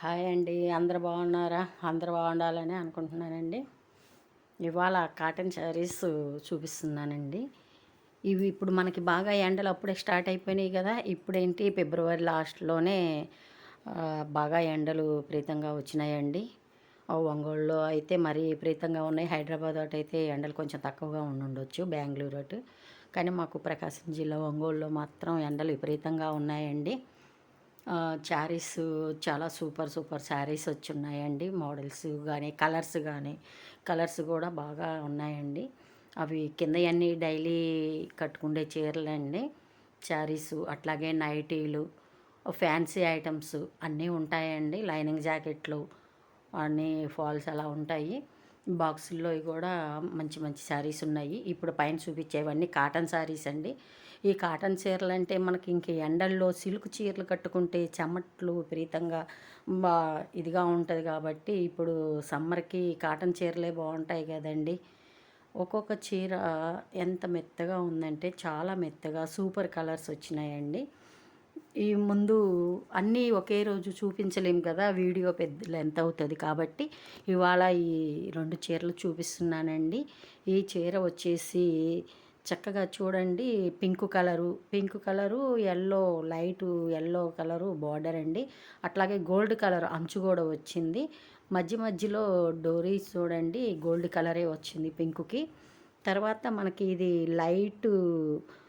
Hi అండి. అందరు బాగున్నారా? అందరు బాగుండాలని అనుకుంటున్నానండి. ఇవాళ కాటన్ శారీస్ చూపిస్తున్నానండి. ఇవి ఇప్పుడు మనకి బాగా ఎండలు అప్పుడే స్టార్ట్ అయిపోయినాయి కదా. ఇప్పుడేంటి? ఫిబ్రవరి లాస్ట్లోనే బాగా ఎండలు విపరీతంగా వచ్చినాయండి. ఒంగోలులో అయితే మరీ విపరీతంగా ఉన్నాయి. హైదరాబాద్ అటు అయితే ఎండలు కొంచెం తక్కువగా ఉండుండొచ్చు బెంగళూరు అటు. కానీ మాకు ప్రకాశం జిల్లా ఒంగోలులో మాత్రం ఎండలు విపరీతంగా ఉన్నాయండి. శారీస్ చాలా సూపర్ సూపర్ శారీస్ వచ్చి ఉన్నాయండి మోడల్స్ కానీ కలర్స్ కానీ కలర్స్ కూడా బాగా ఉన్నాయండి. అవి కింద అన్నీ డైలీ కట్టుకుండే చీరలు అండి. శారీస్ అట్లాగే నైటీలు ఫ్యాన్సీ ఐటమ్స్ అన్నీ ఉంటాయండి. లైనింగ్ జాకెట్లు అన్నీ ఫాల్స్ అలా ఉంటాయి. బాక్సుల్లో కూడా మంచి మంచి శారీస్ ఉన్నాయి. ఇప్పుడు పైన చూపించేవన్నీ కాటన్ శారీస్ అండి. ఈ కాటన్ చీరలు అంటే మనకి ఇంక ఎండల్లో సిల్క్ చీరలు కట్టుకుంటే చెమట్లు విపరీతంగా బా ఇదిగా ఉంటుంది కాబట్టి ఇప్పుడు సమ్మర్కి కాటన్ చీరలే బాగుంటాయి కదండి. ఒక్కొక్క చీర ఎంత మెత్తగా ఉందంటే చాలా మెత్తగా సూపర్ కలర్స్ వచ్చినాయండి. ఈ ముందు అన్నీ ఒకే రోజు చూపించలేము కదా వీడియో పెద్ద లెంత్ అవుతుంది కాబట్టి ఇవాళ ఈ రెండు చీరలు చూపిస్తున్నానండి. ఈ చీర వచ్చేసి చక్కగా చూడండి pink colour pink colour yellow light yellow colour border అండి. అట్లాగే గోల్డ్ కలర్ అంచు కూడా వచ్చింది. మధ్య మధ్యలో డోరీస్ చూడండి గోల్డ్ కలరే వచ్చింది పింక్కి తర్వాత మనకి ఇది లైట్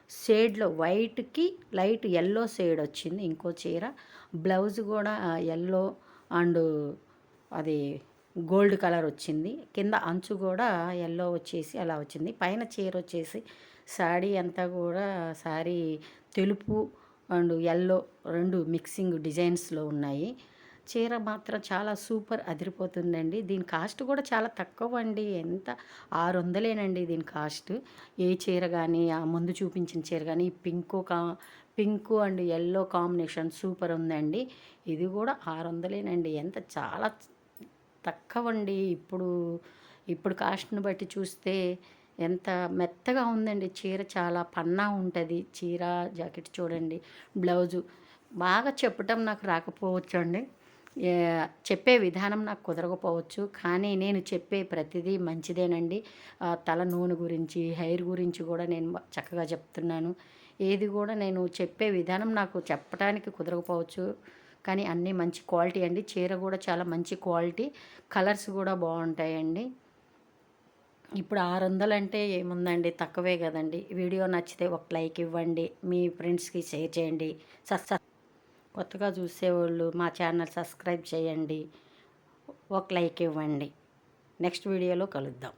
షేడ్లో వైట్కి లైట్ ఎల్లో షేడ్ వచ్చింది ఇంకో చీర. బ్లౌజ్ కూడా ఎల్లో అండ్ అది గోల్డ్ కలర్ వచ్చింది. కింద అంచు కూడా ఎల్లో వచ్చేసి అలా వచ్చింది. పైన చీర వచ్చేసి శాడీ అంతా కూడా శారీ తెలుపు అండ్ ఎల్లో రెండు మిక్సింగ్ డిజైన్స్లో ఉన్నాయి. చీర మాత్రం చాలా సూపర్ అదిరిపోతుందండి. దీని కాస్ట్ కూడా చాలా తక్కువ అండి ఎంత? ఆరు వందలేనండి దీని కాస్ట్. ఏ చీర కానీ ఆ ముందు చూపించిన చీర కానీ పింక్ కా pink and yellow combination super ఉందండి. ఇది కూడా ఆరు వందలేనండి ఎంత? చాలా తక్కువ అండి ఇప్పుడు ఇప్పుడు కాస్ట్ని బట్టి చూస్తే ఎంత మెత్తగా ఉందండి. చీర చాలా పన్నా ఉంటుంది. చీర జాకెట్ చూడండి బ్లౌజు. బాగా చెప్పటం నాకు రాకపోవచ్చు అండి చెప్పే విధానం నాకు కుదరకపోవచ్చు కానీ నేను చెప్పే ప్రతిదీ మంచిదేనండి. తల నూనె గురించి హెయిర్ గురించి కూడా నేను చక్కగా చెప్తున్నాను. ఏది కూడా నేను చెప్పే విధానం నాకు చెప్పడానికి కుదరకపోవచ్చు కానీ అన్నీ మంచి క్వాలిటీ అండి. చీర కూడా చాలా మంచి క్వాలిటీ కలర్స్ కూడా బాగుంటాయండి. ఇప్పుడు ఆరు వందలు అంటే ఏముందండి? తక్కువే కదండి. వీడియో నచ్చితే ఒక లైక్ ఇవ్వండి మీ ఫ్రెండ్స్కి షేర్ చేయండి. సస్ కొత్తగా చూసేవాళ్ళు మా ఛానల్ సబ్స్క్రైబ్ చేయండి. ఒక లైక్ ఇవ్వండి. నెక్స్ట్ వీడియోలో కలుద్దాం.